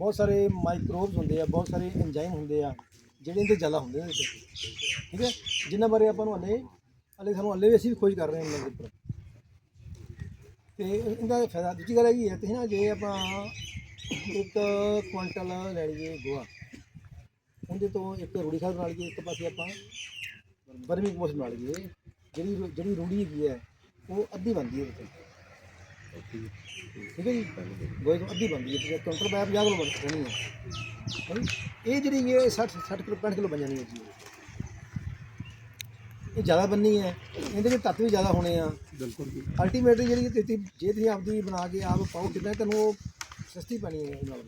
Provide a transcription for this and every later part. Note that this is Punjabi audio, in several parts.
ਬਹੁਤ ਸਾਰੇ ਮਾਈਕਰੋਬਸ ਹੁੰਦੇ ਆ, ਬਹੁਤ ਸਾਰੇ ਐਂਜ਼ਾਈਮ ਹੁੰਦੇ ਆ, ਜਿਹੜੇ ਇਹਦੇ ਜ਼ਿਆਦਾ ਹੁੰਦੇ ਨੇ ਇਹਦੇ 'ਚ। ਠੀਕ ਹੈ? ਜਿਨ੍ਹਾਂ ਬਾਰੇ ਆਪਾਂ ਨੂੰ ਹਲੇ ਹਲੇ ਸਾਨੂੰ ਹਲੇ ਵੀ ਅਸੀਂ ਵੀ ਖੋਜ ਕਰ ਰਹੇ ਹਾਂ ਇਹਨਾਂ ਦੇ ਉੱਪਰ। ਤੇ ਇਹਦਾ ਫਾਇਦਾ ਦੂਜੀ ਗੱਲ ਇਹ ਹੈ, ਤੁਸੀਂ ਨਾ ਜੇ ਆਪਾਂ ਇੱਕ ਕੁਇੰਟਲ ਲੈ ਲਈਏ ਗੋਆ ਉਹਦੇ ਤੋਂ ਇੱਕ ਰੂੜੀ ਖਾਦ ਬਣਾ ਲਈਏ, ਇੱਕ ਪਾਸੇ ਆਪਾਂ ਵਰਮੀ ਕੰਪੋਸਟ ਬਣਾ ਲਈਏ, ਜਿਹੜੀ ਜਿਹੜੀ ਰੂੜੀ ਹੈਗੀ ਹੈ, ਉਹ ਅੱਧੀ ਬਣਦੀ ਹੈ ਉਹਦੇ ਤੋਂ ਠੀਕ ਹੈ ਜੀ? ਗੋਏ ਤੋਂ ਅੱਧੀ ਬਣਦੀ ਹੈ ਤੇ ਕੁਆਂਟਲ ਬਾਅਦ 50 ਕਿਲੋ ਬਣ ਰਹਿਣੀ ਹੈ? ਇਹ ਜਿਹੜੀ ਹੈ 60 60 ਕਿਲੋ 65 ਕਿਲੋ ਬਣ ਜਾਣੀ ਹੈ ਜੀ। ਇਹ ਜ਼ਿਆਦਾ ਬੰਨੀ ਹੈ। ਇਹਦੇ ਵਿੱਚ ਤੱਤ ਵੀ ਜ਼ਿਆਦਾ ਹੋਣੇ ਆ। ਬਿਲਕੁਲ ਜੀ। ਅਲਟੀਮੇਟਲੀ ਜਿਹੜੀ ਇਹ ਤੁਸੀਂ ਜੇ ਤੁਸੀਂ ਆਪਦੀ ਬਣਾ ਕੇ ਆਪ ਪਾਓ ਕਿੰਨਾ ਤੁਹਾਨੂੰ ਉਹ ਸਸਤੀ ਪੈਣੀ ਹੈ ਨਾਲ।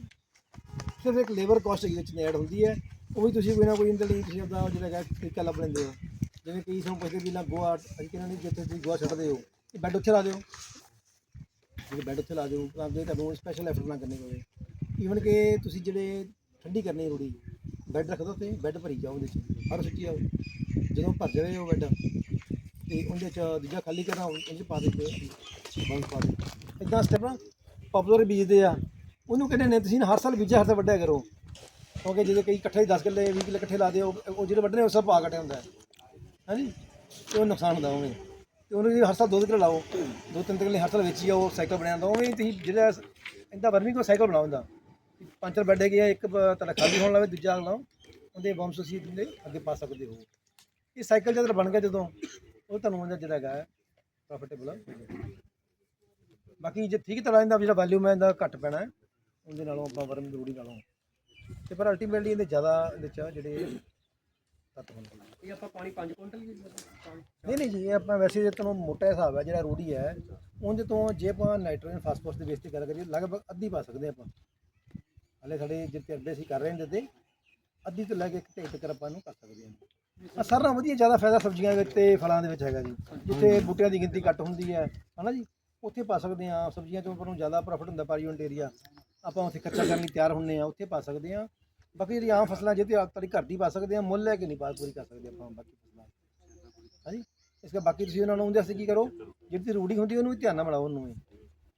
ਸਿਰਫ ਇੱਕ ਲੇਬਰ ਕਾਸਟ ਇਹਦੇ ਵਿੱਚ ਐਡ ਹੁੰਦੀ ਹੈ। ਉਹ ਵੀ ਤੁਸੀਂ ਕੋਈ ਨਾ ਕੋਈ ਇਹਦੇ ਲਈ ਤੁਸੀਂ ਆਪਦਾ ਜਿਹੜਾ ਹੈਗਾ ਤਰੀਕਾ ਲੱਭ ਲੈਂਦੇ ਹੋ। ਜਿਵੇਂ ਕਈ ਸਾਨੂੰ ਪੁੱਛਦੇ ਵੀ ਨਾ ਗੋਆ ਅਸੀਂ ਕਹਿੰਦੇ ਨਹੀਂ ਜਿੱਥੇ ਤੁਸੀਂ ਗੋਆ ਛੱਡਦੇ ਹੋ ਇਹ ਬੈੱਡ ਉੱਥੇ ਲਾ ਦਿਓ। ਜਿਹੜੇ ਬੈੱਡ ਉੱਥੇ ਲਾ ਦਿਓ, ਤਾਂ ਤੁਹਾਨੂੰ ਸਪੈਸ਼ਲ ਐਫਰਟ ਨਾ ਕਰਨੀ ਪਵੇ ਈਵਨ ਕਿ ਤੁਸੀਂ ਜਿਹੜੇ ਠੰਡੀ ਕਰਨੀ ਰੂੜੀ, ਬੈੱਡ ਰੱਖ ਦਿਓ ਤੇ ਬੈੱਡ ਭਰੀ ਜਾਓ ਉਹਦੇ 'ਚ ਹਰ ਸੁੱਚੀ ਆਓ। ਜਦੋਂ ਭਰ ਜਾਵੇ ਉਹ ਬੈੱਡ, ਤੇ ਉਹਦੇ 'ਚ ਦੂਜਾ ਖਾਲੀ ਕਰਨਾ ਉਹਦੇ 'ਚ ਪਾ ਦੇ ਬੰਦ ਪਾ ਦੇ ਇਦਾਂ ਸਟੈਪ ਨਾ ਪਪੂਲਰ ਬੀਜਦੇ ਆ। ਉਹਨੂੰ ਕਹਿੰਦੇ ਨੇ, ਤੁਸੀਂ ਨਾ ਹਰ ਸਾਲ ਬੀਜਿਆ, ਹਰ ਸਾਲ ਵੱਢਿਆ ਕਰੋ। ਕਿਉਂਕਿ ਜਿਹੜੇ ਕਈ ਇਕੱਠੇ 10 ਕਿੱਲੇ 20 ਕਿੱਲੇ ਇਕੱਠੇ ਲਾ ਦਿਓ, ਉਹ ਜਿਹੜੇ ਵੱਢਣੇ ਉਹ ਸਭ ਪਾ ਕੱਟਿਆ ਹੁੰਦਾ। ਹੈ ਹਾਂਜੀ? ਤੇ ਉਹ ਨੁਕਸਾਨ ਹੁੰਦਾ ਉਵੇਂ। ਤੇ ਉਹਨੂੰ ਜੀ ਹਰ ਸਾਲ ਦੋ ਦੋ ਕਿੱਲੇ ਲਾਓ। ਦੋ ਤਿੰਨ ਕਿੱਲੇ ਹਰ ਸਾਲ ਵੇਚੀ ਜਾਓ ਸਾਈਕਲ ਬਣਿਆ ਹੁੰਦਾ ਉਵੇਂ ਹੀ ਤੁਸੀਂ ਜਿਹੜਾ ਇੰਦਾ ਵਰਮੀ ਕੋ ਸਾਈਕਲ ਬਣਾਓ ਹੁੰਦਾ ਪੰਜ ਚਾਰ ਬੈੱਡ ਹੈਗੇ ਆ, ਇੱਕ ਤੁਹਾਡਾ ਖਾਲੀ ਹੋਣ ਲੱਗੇ ਦੂਜਾ ਲਾਓ। ਉਹਦੇ ਬੰਸ ਤੁਸੀਂ ਉਹਦੇ ਅੱਗੇ ਪਾ ਸਕਦੇ ਹੋ। ਇਹ ਸਾਈਕਲ ਜਦੋਂ ਬਣ ਗਿਆ ਜਦੋਂ, ਉਹ ਤੁਹਾਨੂੰ ਉਹਦਾ ਜਿਹੜਾ ਹੈਗਾ ਪ੍ਰੋਫਿਟੇਬਲ ਬਾਕੀ ਜੇ ਠੀਕ ਤਰ੍ਹਾਂ ਇਹਦਾ ਜਿਹੜਾ ਵੈਲਿਊ ਮੈਂ ਇਹਦਾ ਘੱਟ ਪੈਣਾ ਉਹਦੇ ਨਾਲੋਂ ਆਪਾਂ ਵਰਮ ਜ਼ਰੂਰੀ ਨਾਲੋਂ। ਤੇ ਪਰ ਅਲਟੀਮੇਟਲੀ ਇਹਦੇ ਜ਼ਿਆਦਾ ਇਹਦੇ ਚ ਜਿਹੜੇ ਇਹ ਆਪਾਂ ਪਾਣੀ 5 ਕੁਇੰਟਲ ਹੀ ਨਹੀਂ ਨਹੀਂ ਜੀ, ਇਹ ਆਪਾਂ ਵੈਸੇ ਜੇ ਤੁਹਾਨੂੰ ਮੋਟਾ ਹਿਸਾਬ ਹੈ, ਜਿਹੜਾ ਰੂੜੀ ਹੈ ਉਹਦੇ ਤੋਂ ਜੇ ਆਪਾਂ ਨਾਈਟ੍ਰੋਜਨ ਫਾਸਫੋਰਸ ਦੇ ਬੇਸ ਤੇ ਗੱਲ ਕਰੀਏ, ਲਗਭਗ ਅੱਧੀ ਪਾ ਸਕਦੇ ਆਪਾਂ। ਹਲੇ ਸਾਡੇ ਜਿੱਥੇ ਅੱਡੇ ਅਸੀਂ ਕਰ ਰਹੇ ਹਾਂ ਤੇ ਅੱਧੀ ਤੋਂ ਲੈ ਕੇ ਇੱਕ ਢੇਰ ਤੱਕ ਆਪਾਂ ਨੂੰ ਕਰ ਸਕਦੇ ਹਾਂ। ਆ ਸਾਰਾ ਨਾਲੋਂ ਵਧੀਆ ਜ਼ਿਆਦਾ ਫਾਇਦਾ ਸਬਜ਼ੀਆਂ ਵਿੱਚ ਤੇ ਫਲਾਂ ਦੇ ਵਿੱਚ ਹੈਗਾ ਜੀ। ਜਿੱਥੇ ਬੂਟਿਆਂ ਦੀ ਗਿਣਤੀ ਘੱਟ ਹੁੰਦੀ ਹੈ, ਹਨਾ ਜੀ? ਉੱਥੇ ਪਾ ਸਕਦੇ ਹਾਂ, ਸਬਜ਼ੀਆਂ ਚੋਂ ਆਪਾਂ ਨੂੰ ਜ਼ਿਆਦਾ ਪ੍ਰੋਫਿਟ ਹੁੰਦਾ ਪਾਰੀਵੰਟ ਏਰੀਆ ਆਪਾਂ ਉੱਥੇ ਖਰਚਾ ਕਰਨ ਲਈ ਤਿਆਰ ਹੁੰਨੇ ਆ ਉੱਥੇ ਪਾ ਸਕਦੇ ਹਾਂ। ਬਾਕੀ ਜਿਹੜੀ ਆਮ ਫਸਲਾਂ ਜਿੱਥੇ ਆਪ ਤੁਹਾਡੀ ਘਰ ਦੀ ਪਾ ਸਕਦੇ ਹਾਂ ਮੁੱਲ ਲੈ ਕੇ ਨਹੀਂ ਪਾ ਪੂਰੀ ਕਰ ਸਕਦੇ ਆਪਾਂ ਬਾਕੀ ਫਸਲਾਂ। ਹਾਂਜੀ? ਇਸ ਕਰਕੇ ਬਾਕੀ ਤੁਸੀਂ ਉਹਨਾਂ ਨੂੰ ਉਹਦੇ ਵਾਸਤੇ ਕੀ ਕਰੋ, ਜਿਹੜੀ ਰੂੜੀ ਹੁੰਦੀ ਉਹਨੂੰ ਵੀ ਧਿਆਨ ਨਾਲ ਬਣਾਓ ਉਹਨੂੰ ਵੀ।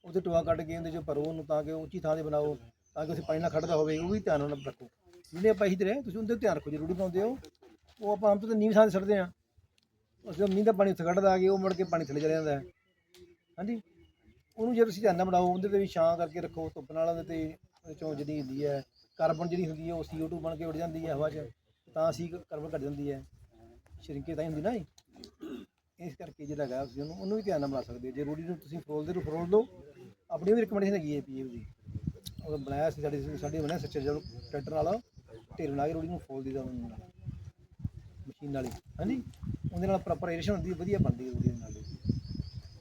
ਉਹਦੇ ਟੋਆ ਕੱਢ ਕੇ ਉਹਦੇ ਚੋਂ ਭਰੋ ਉਹਨੂੰ ਤਾਂ ਕਿ ਉੱਚੀ ਥਾਂ ਤੇ ਬਣਾਓ, ਤਾਂ ਕਿ ਉੱਥੇ ਪਾਣੀ ਨਾਲ ਖੜਦਾ ਹੋਵੇ, ਉਹ ਵੀ ਧਿਆਨ ਨਾਲ ਰੱਖੋ। ਜਿਹੜੇ ਆਪਾਂ ਇਹੀ ਤੇ ਤੁਸੀਂ ਉਹਦੇ ਧਿਆਨ ਰੱਖੋ, ਜੇ ਰੂੜੀ ਪਾਉਂਦੇ ਹੋ, ਉਹ ਆਪਾਂ ਆਮ ਤੌਰ ਤੇ ਨੀਵੀਂ ਥਾਂ ਤੇ ਛੱਡਦੇ ਆ। ਉਸ ਜਦੋਂ ਮੀਂਹ ਦਾ ਪਾਣੀ ਉੱਥੇ ਕੱਢਦਾ ਆ ਕੇ, ਉਹ ਮੁੜ ਕੇ ਪਾਣੀ ਥੱਲੇ ਚਲੇ ਜਾਂਦਾ ਹੈ। ਹਾਂਜੀ? ਉਹਨੂੰ ਜੇ ਤੁਸੀਂ ਧਿਆਨ ਨਾਲ ਬਣਾਓ, ਉਹਦੇ ਤੇ ਵੀ ਛਾਂ ਕਰਕੇ ਰੱਖੋ, ਧੁੱਪ ਨਾਲ ਉਹਦੇ ਤੇ ਚੋਂ ਜਿਹੜੀ ਹੁੰਦੀ ਹੈ ਕਾਰਬਨ ਜਿਹੜੀ ਹੁੰਦੀ ਹੈ ਉਹ CO2 ਬਣ ਕੇ ਉੱਡ ਜਾਂਦੀ ਹੈ ਹਵਾ 'ਚ ਤਾਂ ਅਸੀਂ ਕਾਰਬਨ ਘਟ ਜਾਂਦੀ ਹੈ। ਸ਼ਰਿੰਕੇ ਤਾਂ ਹੀ ਹੁੰਦੀ ਨਾ ਇਹ। ਇਸ ਕਰਕੇ ਜਿਹੜਾ ਹੈਗਾ ਤੁਸੀਂ ਉਹਨੂੰ ਉਹਨੂੰ ਵੀ ਧਿਆਨ ਨਾਲ ਬਣਾ ਸਕਦੇ ਹੋ। ਜੇ ਰੂੜੀ ਨੂੰ ਤੁਸੀਂ ਫਰੋਲਦੇ ਨੂੰ ਫਰੋਲ ਦਿਓ ਆਪਣੀ ਵੀ ਰਿਕਮੈਂਡੇਸ਼ਨ ਹੈਗੀ ਹੈ ਪੀਏ ਦੀ। ਉਹ ਬਣਾਇਆ ਸੀ ਸਾਡੇ ਸਾਡੇ ਬਣਿਆ ਸੱਚੇ ਜਦੋਂ ਟਰੈਕਟਰ ਨਾਲ ਢੇਰ ਬਣਾ ਕੇ ਰੂੜੀ ਨੂੰ ਫੋਲ ਦੀਦਾ ਉਹਨੂੰ। ਨਾਲ ਮਸ਼ੀਨ ਨਾਲ ਹੀ ਹਾਂਜੀ? ਉਹਦੇ ਨਾਲ ਪ੍ਰੋਪਰ ਏਰੇਸ਼ਨ ਹੁੰਦੀ ਹੈ ਵਧੀਆ ਬਣਦੀ ਹੈ ਰੂੜੀ ਦੇ ਨਾਲ।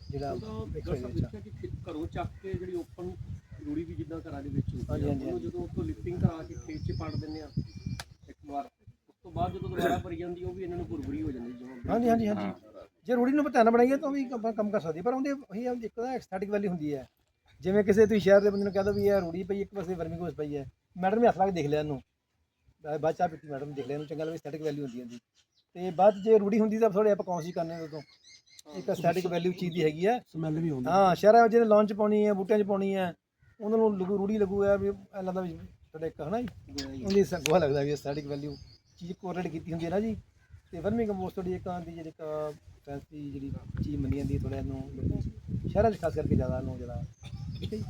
ਜਿਹੜਾ ਉਹਦਾ ਦੱਸ ਇਹਦੇ ਵਿੱਚ ਘਰੋਂ ਚੱਕ ਕੇ ਜਿਹੜੀ ਓਪਨ ਰੂੜੀ ਵੀ ਜਿੱਦਾਂ ਘਰਾਂ ਦੇ ਵਿੱਚ ਹੁੰਦੀ ਹਾਂਜੀ, ਹਾਂਜੀ, ਉਹਨੂੰ ਜਦੋਂ ਉੱਥੋਂ ਲਿਫਟਿੰਗ ਕਰਾ ਕੇ ਖੇਤ 'ਚ ਪੜ ਦਿੰਦੇ ਆ ਇੱਕ ਵਾਰ। ਉਸ ਤੋਂ ਬਾਅਦ ਜਦੋਂ ਦੁਬਾਰਾ ਭਰੀ ਜਾਂਦੀ ਉਹ ਵੀ ਇਹਨਾਂ ਨੂੰ ਭੁਰਭੁਰੀ ਹੋ ਜਾਂਦੀ ਜਿਵੇਂ ਹਾਂਜੀ ਹਾਂਜੀ ਹਾਂਜੀ। ਜੇ ਰੂੜੀ ਨੂੰ ਧਿਆਨ ਨਾਲ ਬਣਾਈਏ ਤਾਂ ਵੀ ਆਪਾਂ ਕੰਮ ਕਰ ਸਕਦੇ ਹਾਂ। ਪਰ ਉਹਦੇ ਉਹੀ ਆ ਇੱਕ ਤਾਂ ਐਸਥੈਟਿਕ ਵੈਲਿਊ ਹੁੰਦੀ ਹੈ ਜਿਵੇਂ ਕਿਸੇ ਤੁਸੀਂ ਸ਼ਹਿਰ ਦੇ ਬੰਦੇ ਨੂੰ ਕਹਿ ਦੋ ਵੀ ਇਹ ਰੂੜੀ ਪਈ ਇੱਕ ਪਾਸੇ ਵਰਮੀ ਕੋਸ ਪਈ ਹੈ ਮੈਡਮ ਨੇ ਹੱਥ ਲਾ ਕੇ ਦੇਖ ਲਿਆ ਇਹਨੂੰ। ਬਾਅਦ- ਬਾਅਦ ਚਾਹ ਪੀਤੀ ਮੈਡਮ ਦੇਖ ਲਿਆ ਇਹਨੂੰ ਚੰਗਾ ਲੱਗਦਾ ਐਸਥੈਟਿਕ ਵੈਲਿਊ ਹੁੰਦੀ ਹੈ ਇਹਦੀ। ਤੇ ਬਾਅਦ 'ਚ ਜੇ ਰੂੜੀ ਹੁੰਦੀ ਤਾਂ ਥੋੜੇ ਆਪਾਂ ਕੌਂਸੀ ਕਰਨੇ ਉਹਦੇ ਤੋਂ ਇੱਕ ਐਸਥੈਟਿਕ ਵੈਲਿਊ ਚੀਜ਼ ਦੀ ਹੈਗੀ ਹੈ ਸਮੈਲ ਵੀ ਆਉਂਦੀ ਹਾਂ ਸ਼ਹਿਰਾਂ ਵਿੱਚ ਜਿਹੜੇ ਲਾਂਚ ਪਾਉਣੀ ਹੈ ਬੂਟਿਆਂ 'ਚ ਪਾਉਣੀ ਹੈ ਉਹਨਾਂ ਨੂੰ ਲਗੂ, ਰੂੜੀ ਲੱਗੂ ਹੈ ਵੀ ਐਂ ਲੱਗਦਾ ਵੀ ਸਾਡਾ ਇੱਕ ਹਨਾ ਜੀ। ਉਹਦੀ ਸੰਗਵਾ ਲੱਗਦਾ ਵੀ ਐਸਥੈਟਿਕ ਵੈਲਿਊ ਚੀਜ਼ ਕੋਰਲੇਟ ਕੀਤੀ ਹੁੰਦੀ ਹੈ ਨਾ ਜੀ। ਤੇ ਵਰਮੀ ਕੰਪੋਸਟ ਤੁਹਾਡੀ ਇੱਕ ਆਂਦੀ ਜਿਹੜੀ ਇੱਕ ਫੈਂਸੀ ਜਿਹੜੀ ਚੀਜ਼ ਮੰਨੀ ਜਾਂਦੀ ਹੈ ਥੋੜਾ ਇਹਨੂੰ ਸ਼ਹਿਰਾਂ 'ਚ ਖਾਸ ਕਰਕੇ ਜ਼ਿਆਦਾ ਇਹਨੂੰ ਜਿਹੜਾ ਠੀਕ ਹੈ ਜੀ।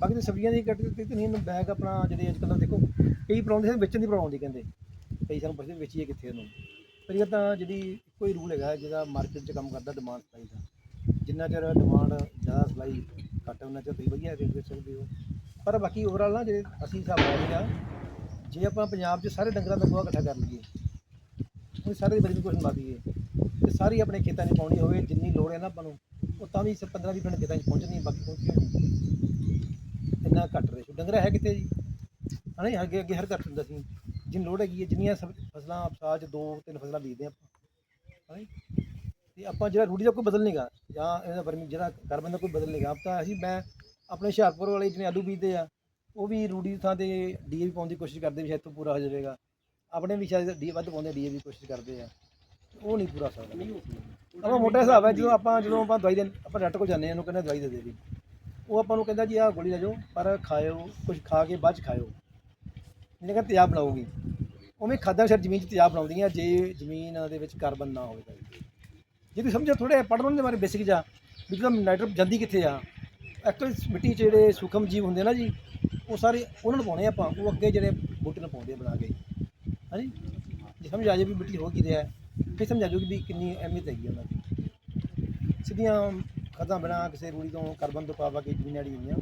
ਬਾਕੀ ਤਾਂ ਸਬਜ਼ੀਆਂ ਦੀ ਕੱਟ ਤੇ ਨਹੀਂ ਇਹਨੂੰ ਬੈਗ ਆਪਣਾ ਜਿਹੜੇ ਅੱਜ ਕੱਲ੍ਹ ਦੇਖੋ, ਕਈ ਪ੍ਰੋਬਲਮ ਸੀ, ਵੇਚਣ ਦੀ ਪ੍ਰੋਬਲਮ ਆਉਂਦੀ ਕਹਿੰਦੇ। ਕਈ ਸਾਨੂੰ ਪੁੱਛਦੇ ਵੇਚੀਏ ਕਿੱਥੇ ਇਹਨੂੰ। ਪਰ ਇਹ ਤਾਂ ਜਿਹੜੀ ਕੋਈ ਰੂਲ ਹੈਗਾ ਜਿਹਦਾ ਮਾਰਕੀਟ 'ਚ ਕੰਮ ਕਰਦਾ ਡਿਮਾਂਡ ਸਪਲਾਈ ਦਾ। ਜਿੰਨਾ ਚਿਰ ਡਿਮਾਂਡ ਜ਼ਿਆਦਾ ਸਪਲਾਈ ਘੱਟ ਉਹਨਾਂ ਚਿਰ ਤੁਸੀਂ ਵਧੀਆ ਰੇਟ ਵੇਚ ਸਕਦੇ ਹੋ। ਪਰ ਬਾਕੀ ਓਵਰਆਲ ਨਾ ਜਿਹੜੇ ਅਸੀਂ ਹਿਸਾਬ ਲਾਇਆ ਜੇ ਆਪਾਂ ਪੰਜਾਬ 'ਚ ਸਾਰੇ ਡੰਗਰਾਂ ਦਾ ਗੋਹਾ ਇਕੱਠਾ ਕਰ ਲਈਏ, ਉਹ ਸਾਰੇ ਦੀ ਬੜੀ ਕੁਛ ਲਾ ਦਈਏ ਤੇ ਸਾਰੀ ਆਪਣੇ ਖੇਤਾਂ 'ਚ ਪਾਉਣੀ ਹੋਵੇ, ਜਿੰਨੀ ਲੋੜ ਹੈ ਨਾ ਆਪਾਂ ਨੂੰ, ਉਹ ਤਾਂ ਵੀ 15 20 ਮਿੰਟ ਖੇਤਾਂ 'ਚ ਪਹੁੰਚਣੀ ਬਾਕੀ ਪਹੁੰਚੀ ਨਹੀਂ। ਇੰਨਾ ਘੱਟ ਰੇਸ਼ੋ ਡੰਗਰ ਹੈ ਕਿਤੇ ਜੀ? ਹਨਾ ਜੀ, ਅੱਗੇ ਅੱਗੇ ਹਰ ਘਰ ਹੁੰਦਾ ਸੀ। ਜਿੰਨੀ ਲੋੜ ਹੈਗੀ ਹੈ, ਜਿੰਨੀਆਂ ਸਬ- ਫਸਲਾਂ ਸਾਲ 'ਚ ਦੋ ਤਿੰਨ ਫਸਲਾਂ ਬੀਜਦੇ ਆਪਾਂ। ਹਨਾ ਜੀ? ਤੇ ਆਪਾਂ ਜਿਹੜਾ ਰੂੜੀ ਦਾ ਕੋਈ ਬਦਲ ਨਹੀਂਗਾ ਜਾਂ ਇਹਦਾ ਵਰਮੀ ਜਿਹੜਾ ਕਾਰਬਨ ਦਾ ਕੋਈ ਬਦਲ ਨਹੀਂਗਾ ਆਪ ਤਾਂ ਅਸੀਂ ਮੈਂ ਆਪਣੇ ਹੁਸ਼ਿਆਰਪੁਰ ਵਾਲੇ ਜਿਵੇਂ ਆਲੂ ਬੀਜਦੇ ਆ ਉਹ ਵੀ ਰੂੜੀ ਦੀ ਥਾਂ ਤੇ ਡੀਏਪੀ ਪਾਉਣ ਦੀ ਕੋਸ਼ਿਸ਼ ਕਰਦੇ ਵੀ ਸ਼ਾਇਦ ਤੋਂ ਪੂਰਾ ਹੋ ਜਾਵੇਗਾ। ਆਪਣੇ ਵੀ ਸ਼ਾਇਦ ਡੀ ਵੱਧ ਪਾਉਂਦੇ ਡੀਏਪੀ ਦੀ ਕੋਸ਼ਿਸ਼ ਕਰਦੇ ਆ। ਉਹ ਨਹੀਂ ਪੂਰਾ ਸਕਦਾ। ਆਪਾਂ ਮੋਟਾ ਹਿਸਾਬ ਹੈ ਜਦੋਂ ਆਪਾਂ ਜਦੋਂ ਆਪਾਂ ਦਵਾਈ ਦੇ ਆਪਾਂ ਡਾਕਟਰ ਕੋਲ ਜਾਂਦੇ ਹਾਂ ਉਹਨੂੰ ਕਹਿੰਦੇ ਦਵਾਈ ਦੇ ਦੇ ਵੀ। ਉਹ ਆਪਾਂ ਨੂੰ ਕਹਿੰਦਾ ਜੀ ਆਹ ਗੋਲੀ ਲੈ ਜਾਓ ਪਰ ਖਾਇਓ ਕੁਝ ਖਾ ਕੇ ਬਾਅਦ ਚ ਖਾਇਓ। ਜਿਹਨੇ ਕਹਿੰਦਾ ਤੇਜ਼ਾਬ ਬਣਾਊਗੀ। ਉਵੇਂ ਖਾਦਾਂ ਸਿਰ ਜ਼ਮੀਨ 'ਚ ਤੇਜ਼ਾਬ ਬਣਾਉਂਦੀਆਂ ਜੇ ਜ਼ਮੀਨ ਦੇ ਵਿੱਚ ਕਾਰਬਨ ਨਾ ਹੋਵੇ ਤਾਂ। ਜੇ ਤੁਸੀਂ ਸਮਝੋ ਥੋੜੇ ਪੜ੍ਹਨ ਦੇ ਬਾਰੇ ਬੇਸਿਕ ਜਾ ਵੀ ਜਦੋਂ ਜਾਂਦੀ ਕਿੱਥੇ ਆ ਐਕਚੁਅਲ ਮਿੱਟੀ 'ਚ ਜਿਹੜੇ ਸੂਖਮ ਜੀਵ ਹੁੰਦੇ ਨਾ ਜੀ ਉਹ ਸਾਰੇ ਉਹਨਾਂ ਨੂੰ ਪਾਉਣੇ ਆਪਾਂ ਉਹ ਅੱਗੇ ਜਿਹੜੇ ਬੂਟੇ ਨੂੰ ਪਾਉਂਦੇ ਆ ਬਣਾ ਕੇ ਹਾਂਜੀ ਜੇ ਸਮਝ ਆ ਜਾਏ ਵੀ ਮਿੱਟੀ ਹੋ ਕੀ ਰਿਹਾ ਫਿਰ ਸਮਝ ਆ ਜਾਊਗੀ ਵੀ ਕਿੰਨੀ ਅਹਿਮੀਅਤ ਹੈਗੀ ਉਹਨਾਂ ਦੀ ਸਿੱਧੀਆਂ ਖਾਦਾਂ ਬਣਾ ਕਿਸੇ ਰੂੜੀ ਤੋਂ ਕਾਰਬਨ ਤੋਂ ਪਾ ਕੇ ਜ਼ਮੀਨਾਂ ਜਿਹੜੀ ਹੁੰਦੀਆਂ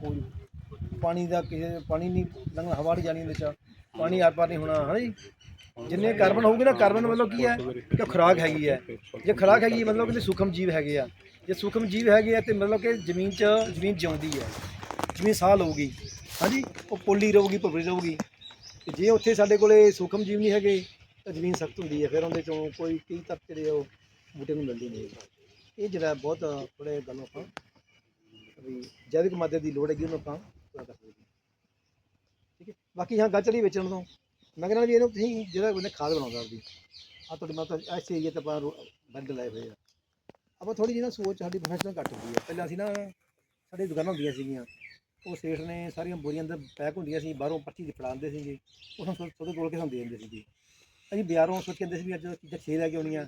ਕੋਈ ਪਾਣੀ ਦਾ ਕਿਸੇ ਪਾਣੀ ਨਹੀਂ ਲੰਘਣਾ ਹਵਾ ਨਹੀਂ ਜਾਣੀ ਉਹਦੇ ਚ ਪਾਣੀ ਆਰ ਪਾਰ ਨਹੀਂ ਹੋਣਾ ਹੈ ਜੀ ਜਿੰਨੇ ਕਾਰਬਨ ਹੋਊਗੇ ਨਾ, ਕਾਰਬਨ ਮਤਲਬ ਕੀ ਹੈ? ਕਿ ਉਹ ਖੁਰਾਕ ਹੈਗੀ ਹੈ। ਜੇ ਖੁਰਾਕ ਹੈਗੀ, ਮਤਲਬ ਕਿ ਸੂਖਮ ਜੀਵ ਹੈਗੇ ਆ। ਜੇ ਸੂਖਮ ਜੀਵ ਹੈਗੇ ਆ ਤੇ ਮਤਲਬ ਕਿ ਜ਼ਮੀਨ 'ਚ, ਜ਼ਮੀਨ ਜਿਉਂਦੀ ਹੈ। ਜ਼ਮੀਨ ਸਾਹ ਲਊਗੀ ਹਾਂਜੀ, ਉਹ ਪੋਲੀ ਰਹੂਗੀ ਭੁਰਭਰੀ ਰਹੂਗੀ। ਤੇ ਜੇ ਉੱਥੇ ਸਾਡੇ ਕੋਲੇ ਸੂਖਮ ਜੀਵ ਨਹੀਂ ਹੈਗੇ, ਤਾਂ ਜ਼ਮੀਨ ਸਖਤ ਹੁੰਦੀ ਹੈ। ਫਿਰ ਉਹਦੇ ਚੋਂ ਕੋਈ ਕਈ ਤੱਤ ਜਿਹੜੇ ਉਹ ਬੂਟੇ ਨੂੰ ਮਿਲਦੇ ਨਹੀਂ ਇਹ ਜਿਹੜਾ ਬਹੁਤ ਥੋੜੇ ਗੱਲ ਆਪਾਂ ਵੀ ਜੈਵਿਕ ਮਾਦੇ ਦੀ ਲੋੜ ਹੈਗੀ, ਉਹਨੂੰ ਆਪਾਂ ਪੂਰਾ ਕਰ ਸਕਦੇ ਠੀਕ ਹੈ? ਬਾਕੀ ਹਾਂ, ਗੱਲ ਚੱਲੀ ਵੇਚਣ ਤੋਂ। ਮੈਂ ਕਹਿੰਦਾ ਵੀ ਇਹਨੂੰ ਤੁਸੀਂ ਜਿਹੜਾ ਉਹਨੇ ਖਾਦ ਬਣਾਉਂਦਾ ਆਪਦੀ। ਆ ਤੁਹਾਡੇ ਮਤਲਬ ਇਸ ਏਰੀਆ ਤੇ ਆਪਾਂ ਬੰਦ ਲਾਏ ਹੋਏ ਆ। ਆਪਾਂ ਥੋੜੀ ਜਿਹੀ ਨਾ ਸੋਚ ਸਾਡੀ ਪ੍ਰੋਫੈਸ਼ਨਲ ਘੱਟ ਹੁੰਦੀ ਹੈ ਪਹਿਲਾਂ ਅਸੀਂ ਨਾ ਸਾਡੀ ਦੁਕਾਨਾਂ ਹੁੰਦੀਆਂ ਸੀਗੀਆਂ। ਉਹ ਸੇਠ ਨੇ ਸਾਰੀਆਂ ਬੋਰੀਆਂ ਅੰਦਰ ਪੈਕ ਹੁੰਦੀਆਂ ਸੀ, ਬਾਹਰੋਂ ਪਰਚੀ ਦੀ ਫੜਾਉਂਦੇ ਸੀਗੇ। ਉਹ ਸਾਨੂੰ ਸੋਦੇ ਤੋਲ ਕੇ ਸਾਨੂੰ ਦੇ ਦਿੰਦੇ ਸੀਗੇ। ਅਸੀਂ ਬਾਜ਼ਾਰੋਂ ਸੋਚ ਕੇ ਆਉਂਦੇ ਸੀ ਵੀ ਅੱਜ ਚੀਜ਼ਾਂ ਛੇ ਲੈ ਕੇ ਆਉਣੀਆਂ।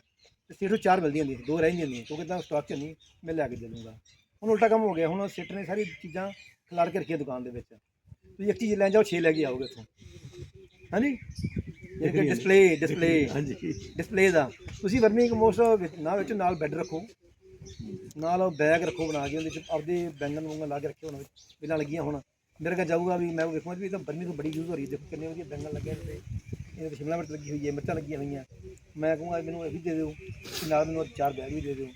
ਤੇ ਸੇਠ ਨੂੰ ਚਾਰ ਮਿਲਦੀਆਂ ਹੁੰਦੀਆਂ ਸੀ, ਦੋ ਰਹਿ ਜਾਂਦੀਆਂ ਹੁੰਦੀਆਂ ਕਿਉਂਕਿ ਤਾਂ ਸਟਾਕ 'ਚ ਨਹੀਂ, ਮੈਂ ਲੈ ਕੇ ਦੇ ਦੂੰਗਾ। ਹੁਣ ਉਲਟਾ ਕੰਮ ਹੋ ਗਿਆ। ਹੁਣ ਸੇਠ ਨੇ ਸਾਰੀ ਚੀਜ਼ਾਂ ਖਿਲਾਰ ਕੇ ਰੱਖੀਆਂ ਦੁਕਾਨ ਦੇ ਵਿੱਚ। ਤੁਸੀਂ ਇੱਕ ਚੀਜ਼ ਲੈਣ ਜਾਓ, ਛੇ ਲੈ ਕੇ ਆਓਗੇ ਇੱਥੋਂ ਹਾਂਜੀ? ਜਿਹੜੇ ਡਿਸਪਲੇ ਡਿਸਪਲੇ ਹਾਂਜੀ। ਡਿਸਪਲੇ ਦਾ। ਤੁਸੀਂ ਵਰਮੀ ਕੰਪੋਸਟ ਨਾ ਵਿੱਚ ਨਾਲ ਬੈੱਡ ਰੱਖੋ। ਨਾਲ ਬੈਗ ਰੱਖੋ ਬਣਾ ਕੇ ਉਹਦੇ ਚ ਆਪਦੇ ਬੈਂਗਣ ਵੂੰਗਣ ਲਾ ਕੇ ਰੱਖਿਓ ਉਹਨਾਂ ਵਿੱਚ ਬਿਨਾਂ ਲੱਗੀਆਂ ਹੁਣ। ਮੇਰੇ ਕੋਲ ਜਾਊਗਾ ਵੀ ਮੈਂ ਵੇਖੂਗਾ ਵੀ ਇਹ ਤਾਂ ਵਰਮੀ ਤੋਂ ਬੜੀ ਯੂਜ਼ ਹੋ ਰਹੀ ਹੈ। ਦੇਖੋ ਕਿੰਨੇ ਵਧੀਆ ਬੈਂਗਣ ਲੱਗੇ ਨੇ। ਇਹਦੇ ਵਿੱਚ ਸ਼ਿਮਲਾ ਮਿਰਚ ਲੱਗੀ ਹੋਈ ਹੈ ਮਿਰਚਾਂ ਲੱਗੀਆਂ ਹੋਈਆਂ। ਮੈਂ ਕਹੂੰਗਾ ਮੈਨੂੰ ਇਹ ਵੀ ਦੇ ਦਿਓ। ਨਾਲ ਮੈਨੂੰ ਚਾਰ ਬੈਗ ਵੀ ਦੇ ਦਿਓ।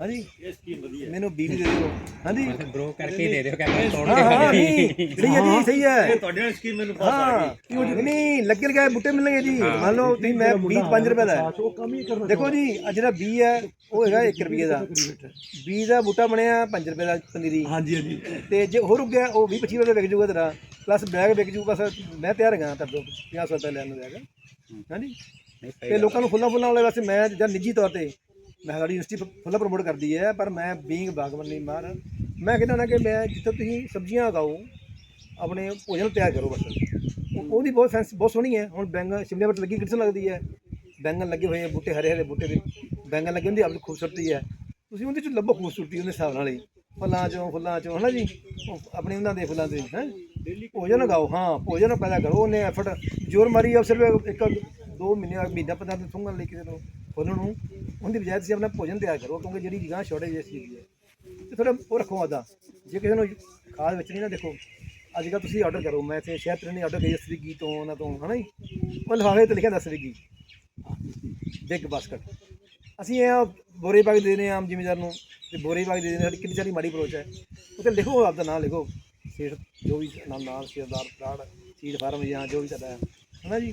ਹਾਂਜੀ। ਇਹ ਸਕੀਮ ਵਧੀਆ। ਮੈਨੂੰ ਬੀਜ ਦੇ ਦਿਓ। ਹਾਂਜੀ। ਬ్రో ਕਰਕੇ ਦੇ ਦਿਓ ਕਹਿੰਦਾ ਤੋੜ ਹਾਂ ਹਾਂ ਨਹੀਂ ਸਹੀ ਹੈ ਜੀ ਸਹੀ ਹੈ। ਤੁਹਾਡੇ ਨਾਲ ਸਕੀਮ ਮੈਨੂੰ ਪਾਸ ਆ ਹਾਂ ਕਿਉਂ ਜੀ? ਨਹੀਂ ਲੱਗੇ ਲਗਾਏ ਬੂਟੇ ਮਿਲਣਗੇ ਜੀ। ਮੰਨ ਲਓ ਤੁਸੀਂ ਮੈਂ 20 5 ਰੁਪਏ ਦਾ ਹੈ। ਉਹ ਕੰਮ ਹੀ ਕਰਨਾ ਦੇਖੋ ਜੀ ਆ ਜਿਹੜਾ ਬੀ ਹੈ ਉਹ ਹੈਗਾ 1 ਰੁਪਏ ਦਾ। ਬੀ ਦਾ ਬੂਟਾ ਬਣਿਆ 5 ਰੁਪਏ ਦਾ ਪਨੀਰੀ ਹਾਂਜੀ ਹਾਂਜੀ। ਤੇ ਜੇ ਹੋਰ ਉੱਗਿਆ ਉਹ 20 25 ਰੁਪਏ ਦਾ ਵਿਕ ਜਾਊਗਾ ਤੇਰਾ। ਪਲੱਸ ਬੈਗ ਵਿਕ ਜਾਊ ਬਸ ਮੈਂ ਤਿਆਰ ਹੈਗਾ ਤਾਂ 50 ਰੁਪਏ ਲੈਣ ਨੂੰ ਹੈਗਾ ਹਾਂਜੀ। ਤੇ ਲੋਕਾਂ ਨੂੰ ਫੁੱਲਾਂ ਫੁੱਲਾਂ ਵਾਲੇ ਵਾਸਤੇ ਮੈਂ ਜਾਂ ਨਿੱਜੀ ਤੌਰ ਤੇ ਮੈਂ ਸਾਡੀ ਯੂਨੀਵਰਸਿਟੀ ਫੁੱਲਾਂ ਪ੍ਰਮੋਟ ਕਰਦੀ ਹੈ, ਪਰ ਮੈਂ ਬੀਇੰਗ ਬਾਗਬਾਨੀ ਮਾਰ। ਮੈਂ ਕਹਿੰਦਾ ਨਾ ਕਿ ਮੈਂ ਜਿੱਥੇ ਤੁਸੀਂ ਸਬਜ਼ੀਆਂ ਉਗਾਓ, ਆਪਣੇ ਭੋਜਨ ਤਿਆਰ ਕਰੋ ਬਸ। ਉਹਦੀ ਬਹੁਤ ਫੈਂਸ ਬਹੁਤ ਸੋਹਣੀ ਹੈ। ਹੁਣ ਬੈਂਗਣ ਸ਼ਿਮਲੇ ਮਿਰਚ ਲੱਗੀ, ਕਿੱਥੇ ਲੱਗਦੀ ਹੈ? ਬੈਂਗਣ ਲੱਗੇ ਹੋਏ ਆ, ਬੂਟੇ ਹਰੇ ਹਰੇ ਬੂਟੇ ਦੇ। ਬੈਂਗਣ ਲੱਗੇ ਹੁੰਦੀ ਆਪਣੀ ਖੂਬਸੂਰਤੀ ਹੈ। ਤੁਸੀਂ ਉਹਦੇ ਚ ਲੱਭੋ ਖੂਬਸੂਰਤੀ ਉਹਦੇ ਹਿਸਾਬ ਨਾਲ ਹੀ। ਫੁੱਲਾਂ ਚੋਂ ਫੁੱਲਾਂ ਚੋਂ, ਹਨਾ ਜੀ? ਉਹ ਆਪਣੇ ਉਹਨਾਂ ਦੇ ਫੁੱਲਾਂ ਦੇ, ਹੈ? ਭੋਜਨ ਉਗਾਓ, ਹਾਂ, ਭੋਜਨ ਪੈਦਾ ਕਰੋ। ਉਹਨੇ ਐਫਰਟ ਜ਼ੋਰ ਮਾਰੀ ਆ, ਸਿਰਫ ਇੱਕ ਦੋ ਮਹੀਨੇ ਮਹੀਨਾ, ਪੰਦਰਾਂ ਦਿਨ ਸੁੰਘਣ ਲਈ ਕਿਸੇ ਨੂੰ ਉਹਨਾਂ ਨੂੰ ਉਹਦੀ ਬਜਾਏ ਤੁਸੀਂ ਆਪਣਾ ਭੋਜਨ ਤਿਆਰ ਕਰੋ, ਕਿਉਂਕਿ ਜਿਹੜੀ ਜਗ੍ਹਾ ਸ਼ੋਰਟੇਜ ਇਸ ਚੀਜ਼ ਦੀ ਹੈ। ਤੇ ਥੋੜਾ ਉਹ ਰੱਖੋ ਆਦਾ ਜੇ ਕਿਸੇ ਨੂੰ ਖਾਦ ਵਿੱਚ ਨਹੀਂ ਨਾ, ਦੇਖੋ ਅੱਜ ਕੱਲ੍ਹ ਤੁਸੀਂ ਆਰਡਰ ਕਰੋ। ਮੈਂ ਇੱਥੇ ਸ਼ਹਿਰ ਤੇ ਨਹੀਂ ਆਰਡਰ ਕਰੀ ਸਵਿਗੀ ਤੋਂ, ਉਹਨਾਂ ਤੋਂ, ਹਨਾ ਜੀ? ਉਹ ਲਿਫਾਫੇ ਤੇ ਲਿਖਿਆ ਹੁੰਦਾ ਸਵੀਗੀ ਬਿਗ ਬਾਸਕਟ। ਅਸੀਂ ਇਹ ਬੋਰੇ ਬਾਗ ਦੇ ਦਿੰਦੇ ਹਾਂ, ਆਮ ਜ਼ਿਮੀਦਾਰ ਨੂੰ। ਤੇ ਬੋਰੇ ਬਾਗ ਦੇ ਦਿੰਦੇ ਹਾਂ। ਸਾਡੀ ਕਿੰਨੀ ਸਾਰੀ ਮਾੜੀ ਅਪਰੋਚ ਹੈ। ਉੱਥੇ ਲਿਖੋ ਆਪਦਾ ਨਾਮ ਲਿਖੋ। ਸੇਠ, ਜੋ ਵੀ ਨਾਮ ਨਾਲ ਸਰਦਾਰ, ਪ੍ਰਾੜ, ਸੀਡ ਫਾਰਮ ਜਾਂ ਜੋ ਵੀ ਸਾਡਾ ਹੈ। ਹਨਾ ਜੀ?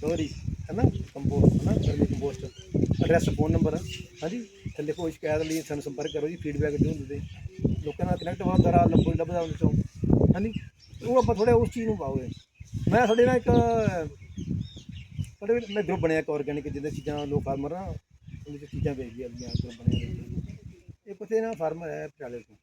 ਸੋਰੀ ਹਨਾ? ਕੰਪੋਸਟ, ਹਨਾ? Vermicompost address phone number, ਹਾਂਜੀ? ਥੱਲੇ ਕੋਈ ਸ਼ਿਕਾਇਤ ਲਈ ਸਾਨੂੰ ਸੰਪਰਕ ਕਰੋ ਜੀ ਫੀਡਬੈਕ ਦਿਓ ਦੇ ਲੋਕਾਂ ਨਾਲ ਕਨੈਕਟ ਹੋਣਾ ਦਰਾ ਲੱਭੋ ਲੱਭਦਾ ਉਹਦੇ ਚੋਂ ਹਾਂਜੀ? ਉਹ ਆਪਾਂ ਥੋੜਾ ਉਸ ਚੀਜ਼ ਨੂੰ ਪਾਓਗੇ ਮੈਂ ਸਾਡੇ ਨਾਲ ਇੱਕ, ਸਾਡੇ ਮੈਂ ਗਰੁੱਪ ਬਣਿਆ ਇੱਕ ਆਰਗੈਨਿਕ ਜਿਹਦੇ ਚੀਜ਼ਾਂ ਲੋਕ ਫਾਰਮਰ ਨਾ ਉਹਦੇ ਚ ਚੀਜ਼ਾਂ ਵੇਚਦੀਆਂ ਆ ਗਰੁੱਪ ਬਣਿਆ ਇਹ ਪਤੇ ਨਾ ਫਾਰਮਰ ਹੈ ਪਟਿਆਲੇ ਤੋਂ।